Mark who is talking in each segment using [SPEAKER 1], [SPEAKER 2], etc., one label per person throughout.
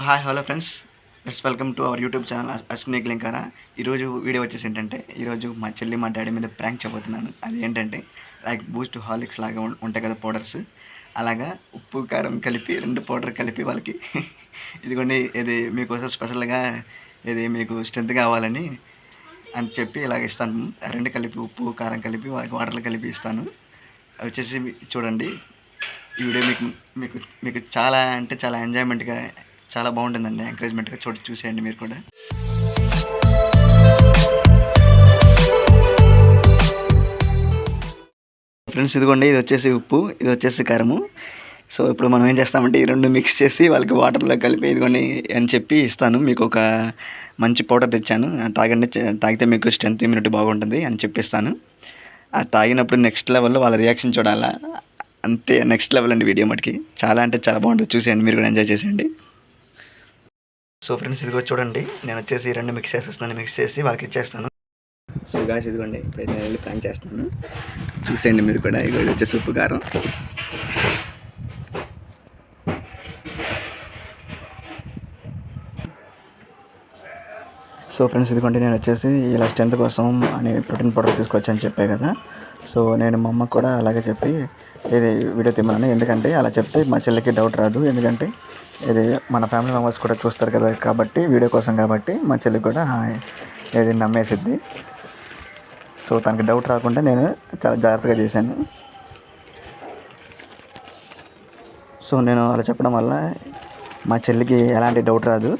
[SPEAKER 1] Hi hello friends. Let's welcome to our YouTube channel Ashwini లింకారా ఈరోజు video వచ్చేసి ఏంటంటే ఈరోజు మా చెల్లి మా డాడీ మీద ప్రాంక్ చెప్పబోతున్నాను. అది ఏంటంటే లైక్ బూస్ట్ హార్లిక్స్ లాగా ఉంటాయి కదా పౌడర్స్ అలాగా ఉప్పు కారం కలిపి రెండు పౌడర్ కలిపి వాళ్ళకి. ఇదిగోండి ఇది మీకోసం స్పెషల్గా ఇది మీకు స్ట్రెంత్ కావాలని అని చెప్పి ఇలాగ ఇస్తాను. రెండు కలిపి ఉప్పు కారం కలిపి వాళ్ళకి వాటర్లు కలిపి ఇస్తాను. అవి వచ్చేసి చూడండి. ఈ వీడియో మీకు మీకు మీకు చాలా అంటే చాలా ఎంజాయ్మెంట్గా చాలా బాగుంటుందండి ఎంకరేజ్మెంట్గా చూడ చూసేయండి మీరు కూడా. ఫ్రెండ్స్ ఇదిగోండి ఇది వచ్చేసి ఉప్పు ఇది వచ్చేసి కారము సో ఇప్పుడు మనం ఏం చేస్తామంటే ఈ రెండు మిక్స్ చేసి వాళ్ళకి వాటర్లో కలిపి ఇదిగోండి అని చెప్పి ఇస్తాను. మీకు ఒక మంచి పౌడర్ తెచ్చాను. తాగండి తాగితే మీకు స్ట్రెంత్ ఇమ్యూనిటీ బాగుంటుంది అని చెప్పిస్తాను. ఆ తాగినప్పుడు నెక్స్ట్ లెవెల్లో వాళ్ళ రియాక్షన్ చూడాలా? అంతే నెక్స్ట్ లెవెల్ అండి వీడియో మటుకి. చాలా అంటే చాలా బాగుంటుంది. చూసేయండి మీరు కూడా ఎంజాయ్ చేసేయండి. సో ఫ్రెండ్స్ ఇదిగో చూడండి. నేను వచ్చేసి రెండు మిక్స్ చేసేస్తాను మిక్స్ చేసి వాళ్ళకి ఇచ్చేస్తాను సో గాస్ ఇదిగోండి. ఇప్పుడైతే వెళ్ళి ప్లాన్ చేస్తున్నాను. చూసేయండి మీరు కూడా. ఇదిగో ఇది వచ్చేసి ఉప్పు కారం సో ఫ్రెండ్స్ ఇదిగోండి నేను వచ్చేసి ఇలా స్ట్రెంత్ కోసం అని ప్రోటీన్ పౌడర్ తీసుకొచ్చని చెప్పే కదా. సో నేను మా అమ్మకు కూడా అలాగే చెప్పి ఇది వీడియో తిమ్మనని ఎందుకంటే అలా చెప్తే మా చెల్లికి డౌట్ రాదు. ఎందుకంటే ఇది మన ఫ్యామిలీ మెంబర్స్ కూడా చూస్తారు కదా కాబట్టి వీడియో కోసం కాబట్టి మా చెల్లికి కూడా ఇది నమ్మేసిద్ది. సో తనకి డౌట్ రాకుండా నేను చాలా జాగ్రత్తగా చేశాను. సో నేను అలా చెప్పడం వల్ల మా చెల్లికి ఎలాంటి డౌట్ రాదు.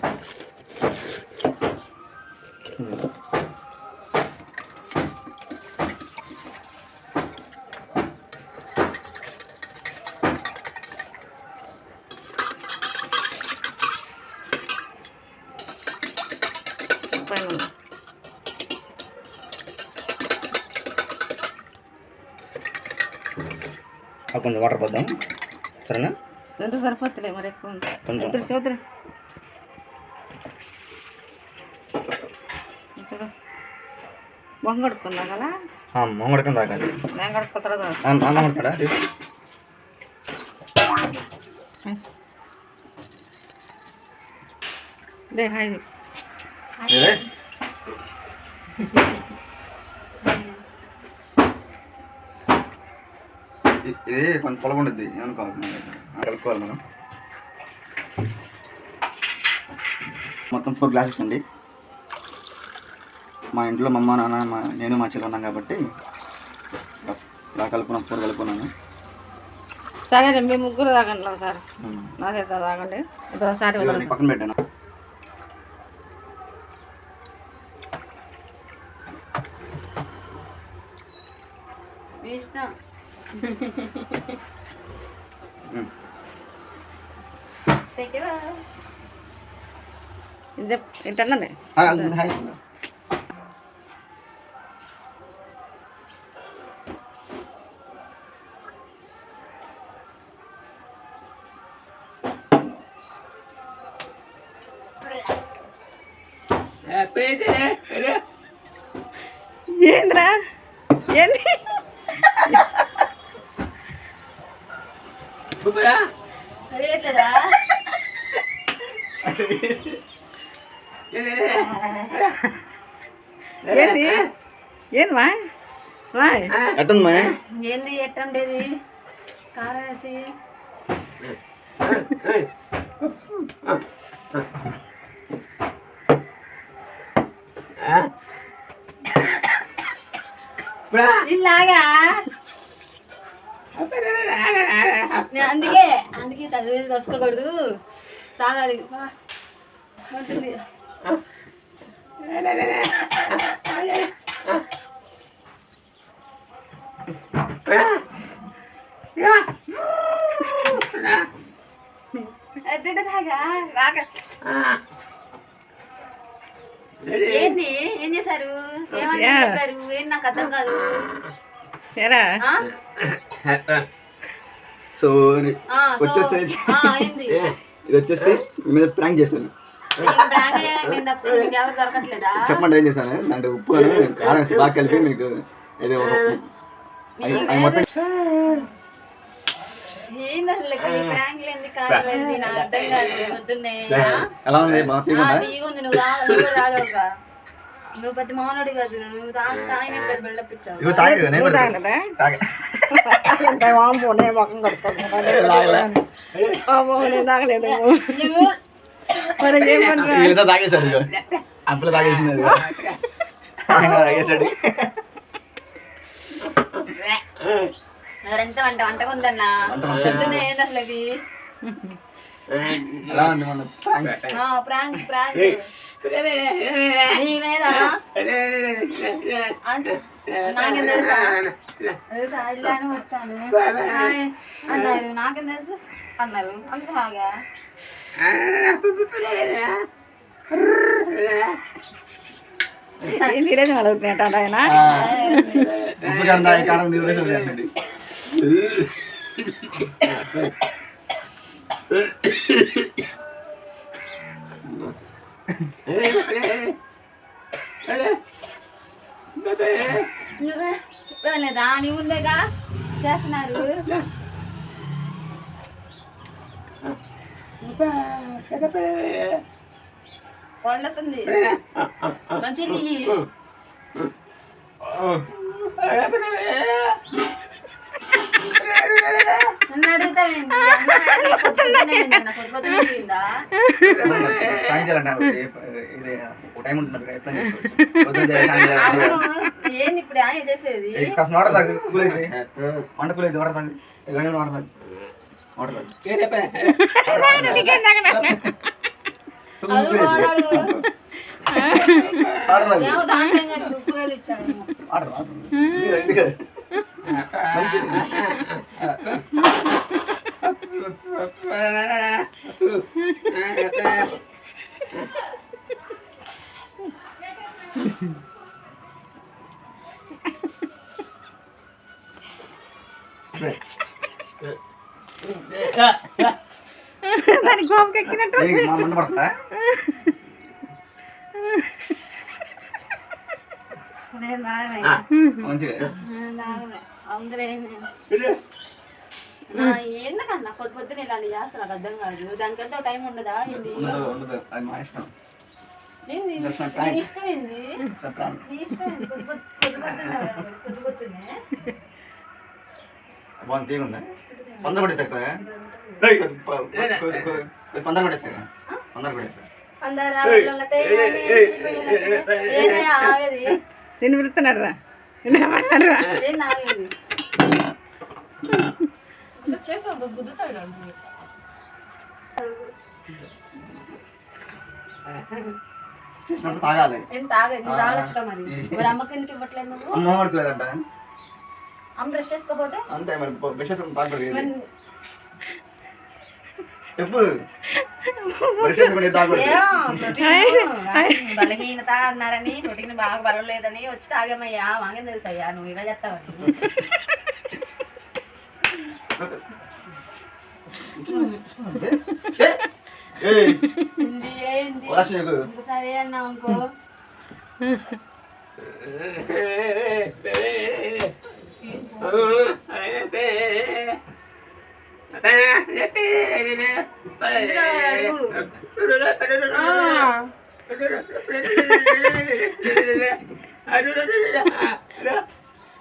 [SPEAKER 2] పైన
[SPEAKER 1] కొంచెం వాటర్ పోద్దాం సరేనా
[SPEAKER 2] ఎంత సరిపోతులే మరి ఎక్కువ ఉంది.
[SPEAKER 1] కొంచెం.
[SPEAKER 2] ఇద్దరు చూద్దరు ఇప్పుడు బొంగ కడుక్కున్నా కదా
[SPEAKER 1] మొంగడకం తాగాలి
[SPEAKER 2] నేను కడుక్కున్న తర్వాత
[SPEAKER 1] అన్నం కదా
[SPEAKER 2] దే హాయ్
[SPEAKER 1] ఇదే కొంచెం పొలగుండుద్ది. ఏమనుకోవాలి మనం కలుపుకోవాలి మనం. మొత్తం ఫోర్ గ్లాసెస్ అండి. మా ఇంట్లో మా అమ్మ నాన్న మా నేను మా చెల్లి ఉన్నాం కాబట్టి ఇలా- కలుపుకున్నాం ఫోర్ కలుపుకున్నాను.
[SPEAKER 2] సరే మీ ముగ్గురు తాగండి ఒకసారి నా చేత తాగండి. ఇద్దరు
[SPEAKER 1] పక్కన పెట్టాను?
[SPEAKER 2] మీ ఇష్టం
[SPEAKER 1] ఉమ్.
[SPEAKER 2] ఇది చెప్ ఏంటన్నానే
[SPEAKER 1] ఆ, అది హాయ్
[SPEAKER 2] ఏంద్రా ఏంది ఏంది ఏంది? మా వాయ్
[SPEAKER 1] ఎట్టుంది మా
[SPEAKER 3] ఏంది ఎట్టండేది కారం వేసి. ఇలాగా నేను అందుకే అందుకే తల్లి దసుకోకూడదు తాగాలి. ఉంటుంది. రాక ఏంది? ఏం చేశారు? ఏమని చెప్పారు? ఏం నాకు అర్థం కాదు.
[SPEAKER 2] ఏరా
[SPEAKER 3] ఆ?
[SPEAKER 1] సోరీ
[SPEAKER 3] ఆ, సో- ఏంది
[SPEAKER 1] ఇది వచ్చేసి మీ మీద ప్రాంక్ చేశాను. చెప్పండి ఏం చేశాను. అంటే ఉప్పు అని కారం బాగా కలిపి మీకు మొత్తం
[SPEAKER 3] ఏంది పొద్దున్నే
[SPEAKER 1] ఎలా ఉంది? మా
[SPEAKER 3] తీగుంది నువ్వు పెద్ద మానవుడు కాదు నువ్వు తాగి తాగిన పెద్ద బిల్డప్ ఇచ్చావు
[SPEAKER 1] ఇవి తాగేది నేను
[SPEAKER 2] నువ్వు
[SPEAKER 1] కూడా
[SPEAKER 2] తాగలేదా?
[SPEAKER 1] తాగే.
[SPEAKER 2] మొఖం మరి
[SPEAKER 1] తాగేశాడు అప్పులు తాగేశాడు.
[SPEAKER 3] వంట ఉందన్నా?
[SPEAKER 1] వంట మంచిగా
[SPEAKER 3] పొద్దున్నే ఏంది అసలు
[SPEAKER 1] ప్రాంక్
[SPEAKER 3] ఆ, ప్రాంక్ ప్రాంక్ నీవేదా అంటే నాకేం తెలుసా తెలుసా ఇలానే వచ్చాను అన్నారు నాకేం తెలుసు అన్నారు అంత బాగా
[SPEAKER 2] ఆయన
[SPEAKER 1] ఉప్పు
[SPEAKER 3] నువ్వే? దాని ముందేగా చేస్తున్నారు? వండుతుంది. మంచి ఏంది ఇప్పుడు ఆయన చేసేది?
[SPEAKER 1] ఏ, కాస్త వాటర్ తాగు కూల్ అయితే వంట కూల్ అయితే వాటర్ తాగు. ఇవన్నీ వాటర్ తాగు. వాటర్ తాగు.
[SPEAKER 2] నీకేం తాగనా?
[SPEAKER 3] అడుగు వాడాడు
[SPEAKER 1] వాటర్ తాగు
[SPEAKER 3] ఏమో దాంట్లో ఇంకా ఉప్పు వేలు ఇచ్చాను
[SPEAKER 1] వాటర్ వాటర్ ఇది ఎందుకు? మంచిది
[SPEAKER 2] దానికి కోపం ఎక్కినట్టు
[SPEAKER 1] దేనికి మా మంట పడుతుందా
[SPEAKER 3] నేను తాగనే
[SPEAKER 1] మంచిగా
[SPEAKER 3] నేను తాగనే అందరూ ఎందుకన్నా పొద్దు పొద్దున ఇలాంటి చేస్తా నాకు అర్థం కాదు దానికంటే టైం ఉండదా ఏంది
[SPEAKER 1] ఉండదు ఉండదు అది మా ఇష్టం
[SPEAKER 3] ఏంది. ఇష్టం పొద్దు పొద్దు
[SPEAKER 1] బాగుంది తీగుందా పందర పందర పందర
[SPEAKER 2] నేను పిలుస్తున్నాడు రా
[SPEAKER 1] చేసినప్పుడు తాగాలి.
[SPEAKER 3] అమ్మకి ఇవ్వట్లేదు నువ్వు?
[SPEAKER 1] అమ్మ వరకు లేదంట
[SPEAKER 3] అమ్మ బ్రష్ చేసుకోపోతే
[SPEAKER 1] అంతే మరి ఇది.
[SPEAKER 3] మరి
[SPEAKER 1] చెప్పు
[SPEAKER 3] బలహీనత అన్నారని ప్రోటీన్ బాగా బలం లేదని వచ్చి తాగామయ్యా మాకేం తెలుసు అయ్యా నువ్వు ఇలా
[SPEAKER 1] నీకు.
[SPEAKER 3] ఇంకోసారి అన్నావు ఇంకో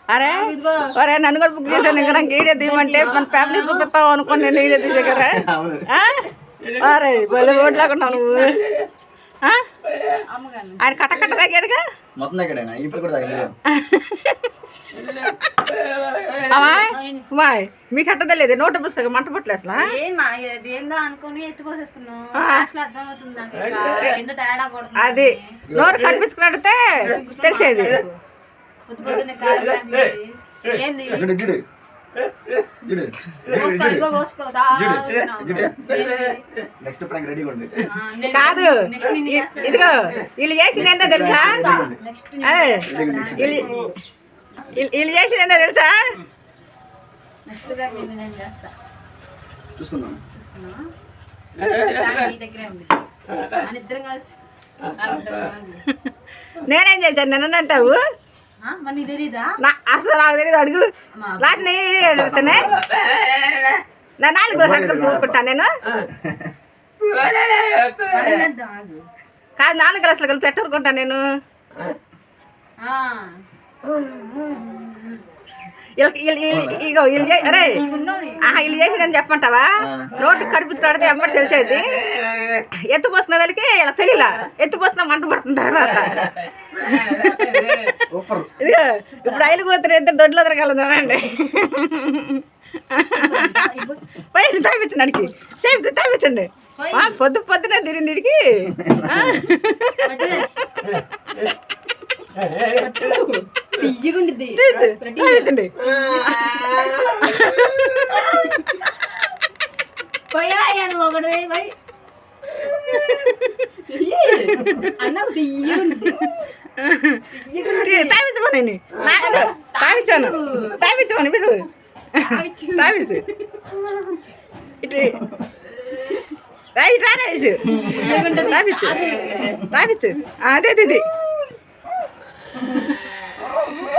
[SPEAKER 2] అరే అరే నన్ను కూడా బుక్ చేశాను. ఇంకా నాకు ఈడే తీయమంటే మన ఫ్యామిలీ చూపిస్తావు అనుకోని నేను ఈడే తీసాకరా అరే బలి ఓట్లాకున్నావు నువ్వు. ఆయన కట్ట కట్ట తగ్గాడుగా
[SPEAKER 1] మొత్తం దగ్గర ఇప్పుడు కూడా
[SPEAKER 2] అమ్మాయ్ అమ్మాయ్ మీకు కట్ట తెలియదు నోట పుస్తకం మంట పట్టలే అసలు
[SPEAKER 3] ఏందో అనుకుని
[SPEAKER 2] అది నోరు కనిపించుకున్నట్టే తెలిసేది.
[SPEAKER 3] ఏంది
[SPEAKER 1] నెక్స్ట్ ప్రాంక్ రెడీగా ఉంది.
[SPEAKER 2] కాదు. ఇదిగో వీళ్ళు చేసింది ఏంటో తెలుసా? వీళ్ళు చేసింది ఏంటో తెలుసా?
[SPEAKER 1] చూసుకుందాం.
[SPEAKER 2] నేనేం చేశాను? నన్ను అంటావు? అసలు నాకు తెలియదు అడుగు. లాస్ట్ నేను అడుగుతానే నా నాలుగు రోజులు అక్కడ కూరుకుంటాను నేను. కాదు నాలుగు గ్లాసులు కలిపి పెట్టుకుంటాను నేను ఇగో వీళ్ళు అరే. ఆహా వీళ్ళు చేసిందని చెప్పమంటావా? నోటి కడుపుసి కడితే ఎమ్మటి తెలిసేది? ఎత్తు పోసిన దానికి ఇలా తెలియలా? ఎత్తు పోసిన మంట పడుతుంది తర్వాత. ఇదిగో ఇప్పుడు ఐదు కూతురు ఇద్దరు దొడ్లో తిరగలదు చూడండి. పోయి తాపించండి అడిగి. సేపు తాపించండి ఆ, పొద్దు పొద్దునే తిరిగింది ఇడికి.
[SPEAKER 3] పట్టులే. తియ్యగుండిద్ది. ప్రతి
[SPEAKER 2] తాపించండి
[SPEAKER 3] పోయా అయ్యా నువ్వు ఒకటి పోయి అన్న తియ్యగుండిద్ది.
[SPEAKER 2] తాపించమని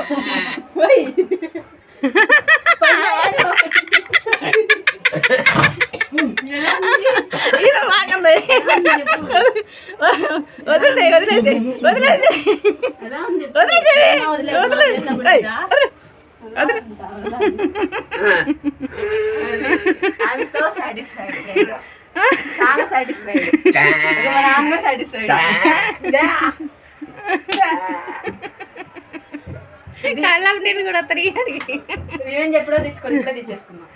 [SPEAKER 2] తాపించాను తాపించమని పిలు వదిలేసి వదిలేసి
[SPEAKER 3] చాలా సాటిస్ఫైడ్ సాటిస్ఫైడ్
[SPEAKER 2] కళ్ళం నేను కూడా తిరిగి
[SPEAKER 3] ఏం చెప్పడో తెచ్చుకొని ఇప్పుడే తెచ్చేసుకున్నా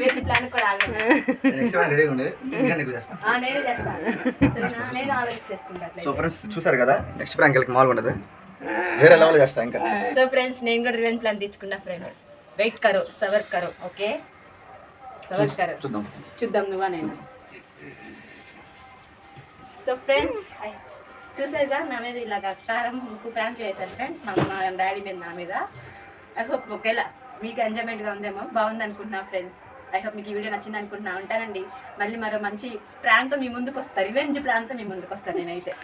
[SPEAKER 3] వేరే ప్లాన్ కూడా నేనే? నేను
[SPEAKER 1] సో ఫ్రెండ్స్ చూసారు కదా? నెక్స్ట్ ప్రాంక్ వెళ్ళకి మామూలుగా ఉండదు. వేరే లెవెల్ చేస్తా ఇంకా.
[SPEAKER 3] సో ఫ్రెండ్స్ నేను కూడా రివెంజ్ ప్లాన్ తెచ్చుకున్నా ఫ్రెండ్స్. వెయిట్ కరో సవర్ కరో ఓకే? సవర్ కరో.
[SPEAKER 1] చూద్దాం.
[SPEAKER 3] చూద్దాం నువ్వా నేను? సో ఫ్రెండ్స్ చూసారుగా నా మీద ఇలాగ కారం ముక్కు ప్రాంక్ చేశారు ఫ్రెండ్స్ మా మా డాడీ మీద నా మీద. ఐ హోప్ ఒకేలా మీకు ఎంజాయ్మెంట్గా ఉందేమో బాగుంది అనుకుంటున్నా ఫ్రెండ్స్ ఐ హోప్ మీకు ఈ వీడియో నచ్చింది అనుకుంటున్నా. ఉంటానండి. మళ్ళీ మరో మంచి ప్రాంతం మీ ముందుకు వస్తారు రివెంజ్ ప్రాంతం మీ ముందుకు వస్తాను నేనైతే.